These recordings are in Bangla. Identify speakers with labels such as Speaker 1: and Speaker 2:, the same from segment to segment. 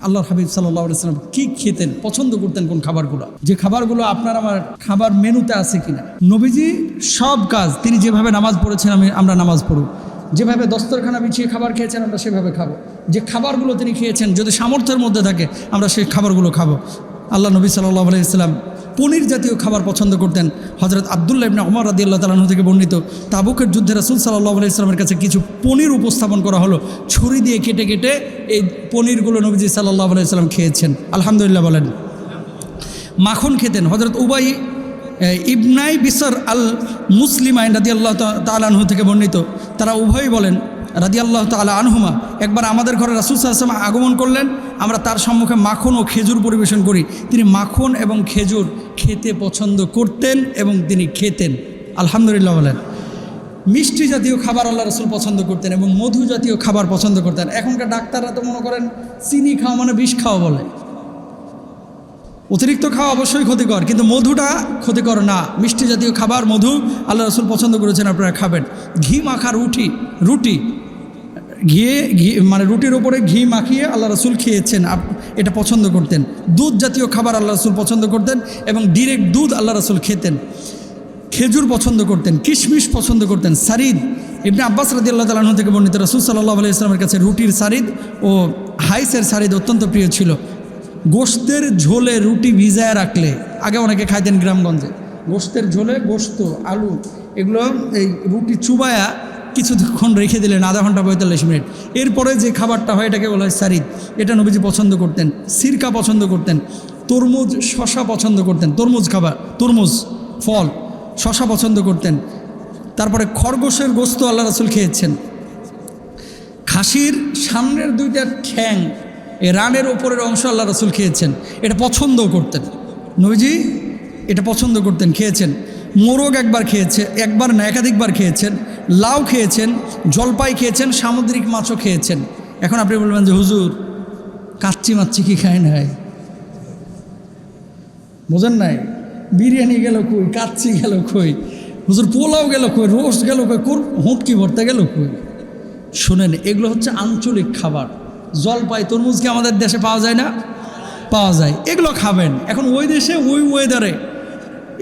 Speaker 1: আল্লাহর হাবিব সাল্লাম কি খেতেন, পছন্দ করতেন কোন খাবারগুলো? যে খাবারগুলো আপনার আমার খাবার মেনুতে আছে কিনা। নবীজি সব কাজ, তিনি যেভাবে নামাজ পড়েছেন, আমি, আমরা নামাজ পড়ব। যেভাবে দস্তরখানা বিছিয়ে খাবার খেয়েছেন, আমরা সেভাবে খাব। যে খাবারগুলো তিনি খেয়েছেন, যদি সামর্থ্যের মধ্যে থাকে, আমরা সেই খাবারগুলো খাব। আল্লাহ নবী সাল্লাহ আলাইসাল্লাম পনির জাতীয় খাবার পছন্দ করতেন। হজরত আবদুল্লাহ ইবনা ওমর রাদি আল্লাহ তালাহ থেকে বর্ণিত, তাবুকের যুদ্ধে রাসুল সাল্লাহ আলি ইসলামের কাছে কিছু পনির উপস্থাপন করা হলো। ছুরি দিয়ে কেটে কেটে এই পনিরগুলো নবীজি সাল্লাহ আলি খেয়েছেন। আলহামদুলিল্লাহ বলেন। মাখন খেতেন। হজরত উবাই ইবনাই বিসর আল মুসলিমাইন রাদি আল্লাহ তালাহু থেকে বর্ণিত। তারা উভয়ই বলেন রাদি আল্লাহ তালা আনহুমা, একবার আমাদের ঘরে রাসুল সাল্লাম আগমন করলেন, আমরা তার সম্মুখে মাখন ও খেজুর পরিবেশন করি। তিনি মাখন এবং খেজুর খেতে পছন্দ করতেন এবং তিনি খেতেন। আলহামদুলিল্লাহ বলেন, মিষ্টি জাতীয় খাবার আল্লাহ রসুল পছন্দ করতেন এবং মধু জাতীয় খাবার পছন্দ করতেন। এখনকার ডাক্তাররা তো মনে করেন, চিনি খাওয়া মানে বিষ খাওয়া বলে। অতিরিক্ত খাওয়া অবশ্যই ক্ষতিকর, কিন্তু মধুটা ক্ষতিকর না। মিষ্টি জাতীয় খাবার, মধু আল্লাহ রসুল পছন্দ করেছেন, আপনারা খাবেন। ঘি মাখা রুটি রুটি ঘিয়ে, ঘি মানে রুটির ওপরে ঘি মাখিয়ে আল্লাহ রসুল খেয়েছেন। এটা পছন্দ করতেন। দুধ জাতীয় খাবার আল্লাহ রসুল পছন্দ করতেন এবং ডিরেক্ট দুধ আল্লাহ রসুল খেতেন। খেজুর পছন্দ করতেন, কিশমিশ পছন্দ করতেন, সারিদ। ইবনে আব্বাস রাদি আল্লাহ তালাহ থেকে বর্ণিত রসুল সাল্লাহ আলি ইসলামের কাছে রুটির সারিদ ও হাইসের সারিদ অত্যন্ত প্রিয় ছিল। গোস্তের ঝোলে রুটি ভিজায় রাখলে, আগে অনেকে খাইতেন গ্রামগঞ্জে গোস্তের ঝোলে গোস্ত, আলু, এগুলো এই রুটি চুবায়া কিছুক্ষণ রেখে দিলেন, আধা ঘণ্টা পঁয়তাল্লিশ মিনিট। এরপরে যে খাবারটা হয়, এটাকে বলা হয় সারিদ। এটা নবীজি পছন্দ করতেন, সিরকা পছন্দ করতেন, তরমুজ, শশা পছন্দ করতেন, তরমুজ খাবার, তরমুজ, ফল, শশা পছন্দ করতেন। তারপরে খরগোশের গোস্ত আল্লাহ রাসুল খেয়েছেন। খাসির সামনের দুইটা ঠ্যাং এ রানের ওপরের অংশ আল্লাহ রসুল খেয়েছেন। এটা পছন্দও করতেন। নবীজি এটা পছন্দ করতেন, খেয়েছেন। মোরগ একবার খেয়েছে, একবার না, একাধিকবার খেয়েছেন। লাউ খেয়েছেন, জলপাই খেয়েছেন, সামুদ্রিক মাছও খেয়েছেন। এখন আপনি বলবেন যে, হুজুর, কাচ্চি মাচ্ছি কি খায় নাই বোঝেন নাই? বিরিয়ানি গেল কই? কাচ্চি গেল কই? হুজুর, পোলাও গেল কই? রোস্ট গেল কই? কোর, হুঁটকি ভরতে গেল কই? শোনেন, এগুলো হচ্ছে আঞ্চলিক খাবার। জলপাই, তরমুজ কি আমাদের দেশে পাওয়া যায় না? পাওয়া যায়। এগুলো খাবেন। এখন ওই দেশে ওই ওয়েদারে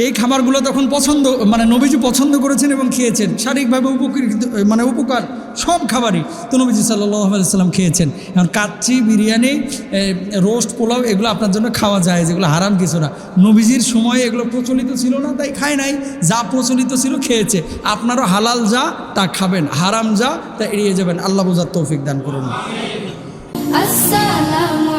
Speaker 1: এই খাবারগুলো তখন পছন্দ মানে নবীজি পছন্দ করেছেন এবং খেয়েছেন। শারীরিকভাবে উপকৃত মানে উপকার সব খাবারই তো নবীজি সাল্লাম খেয়েছেন। এখন কাচ্চি, বিরিয়ানি রোস্ট, পোলাও, এগুলো আপনার জন্য খাওয়া যায়, যেগুলো হারাম কিছু না। নবীজির সময়ে এগুলো প্রচলিত ছিল না, তাই খায় নাই। যা প্রচলিত ছিল খেয়েছে। আপনারও হালাল যা, তা খাবেন। হারাম যা, তা এড়িয়ে যাবেন। আল্লাহ বোঝার তৌফিক দান করুন।
Speaker 2: আসসালামু